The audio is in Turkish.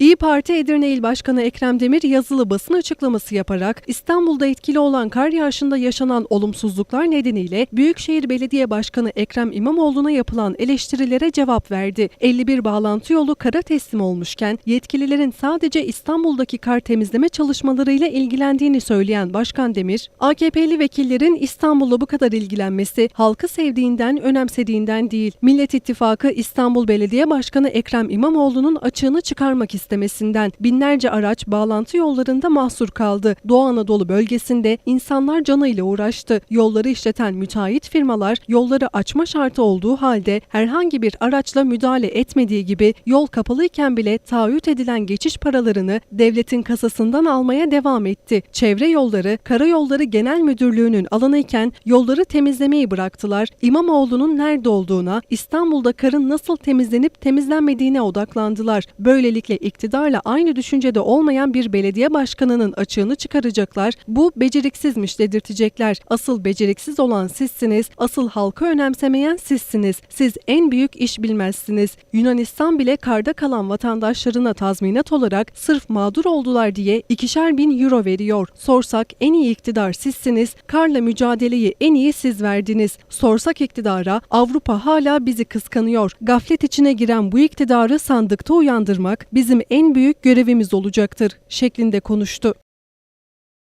İyi Parti Edirne İl Başkanı Ekrem Demir yazılı basın açıklaması yaparak İstanbul'da etkili olan kar yağışında yaşanan olumsuzluklar nedeniyle Büyükşehir Belediye Başkanı Ekrem İmamoğlu'na yapılan eleştirilere cevap verdi. 51 bağlantı yolu kara teslim olmuşken yetkililerin sadece İstanbul'daki kar temizleme çalışmalarıyla ilgilendiğini söyleyen Başkan Demir, AKP'li vekillerin İstanbul'la bu kadar ilgilenmesi halkı sevdiğinden, önemsediğinden değil. Millet İttifakı İstanbul Belediye Başkanı Ekrem İmamoğlu'nun açığını çıkarmak istemesinden binlerce araç bağlantı yollarında mahsur kaldı. Doğu Anadolu bölgesinde insanlar canıyla uğraştı. Yolları işleten müteahhit firmalar yolları açma şartı olduğu halde herhangi bir araçla müdahale etmediği gibi yol kapalıyken bile taahhüt edilen geçiş paralarını devletin kasasından almaya devam etti. Çevre yolları, Karayolları Genel Müdürlüğü'nün alanıyken yolları temizlemeyi bıraktılar. İmamoğlu'nun nerede olduğuna, İstanbul'da karın nasıl temizlenip temizlenmediğine odaklandılar. Böylelikle iktidarla aynı düşüncede olmayan bir belediye başkanının açığını çıkaracaklar. Bu beceriksizmiş dedirtecekler. Asıl beceriksiz olan sizsiniz. Asıl halkı önemsemeyen sizsiniz. Siz en büyük iş bilmezsiniz. Yunanistan bile karda kalan vatandaşlarına tazminat olarak sırf mağdur oldular diye ikişer bin euro veriyor. Sorsak en iyi iktidar sizsiniz. Karla mücadeleyi en iyi siz verdiniz. Sorsak iktidara Avrupa hala bizi kıskanıyor. Gaflet içine giren bu iktidarı sandıkta uyandırmak bizim en büyük görevimiz olacaktır şeklinde konuştu.